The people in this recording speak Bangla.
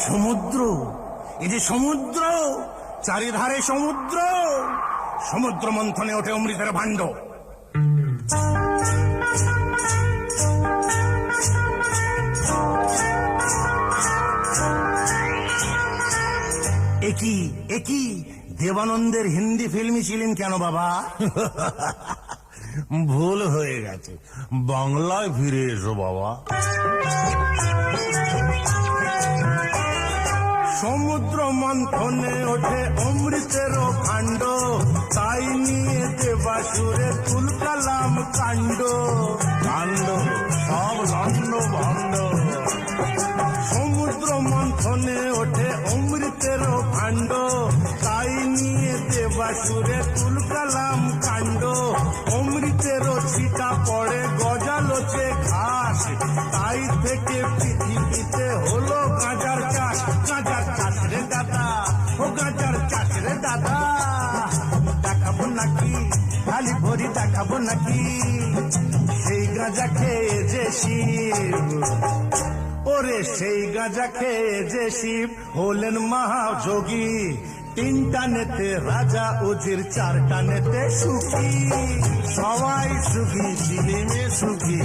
সমুদ্র। এই যে সমুদ্র, চারিধারে সমুদ্র সমুদ্র মন্থনে ওঠে অমৃতের ভাণ্ড। একই একই, দেবানন্দের হিন্দি ফিল্মই ছিলেন কেন বাবা? ভুল হয়ে গেছে। বাংলায় ফিরে এসো বাবা। মন্থনে ওঠে অমৃতের ভাণ্ড। তাই নিয়ে দেবাসুরে তুলকালাম কাণ্ড। কাণ্ড, সব লন্ড ভণ্ড। সমুদ্র মন্থনে ওঠে অমৃতের ভাণ্ড। তাই নিয়ে দেবাসুরে তুলকালাম কাণ্ড। অমৃতের ছিটা পড়ে গজালোচে ঘাস। তাই থেকে পৃথিবীতে ও গাঁজার দাদা দেখাবো নাকি খালি ভরি দেখাবো নাকি সেই গাঁজা খেয়ে যে শিব, ওরে সেই গাঁজা খেয়ে যে শিব হলেন মহাযোগী। তিনটা নেতে রাজা উজির, চারটা নেতে সুখী। সবাই সুখী শিলিমে সুখী।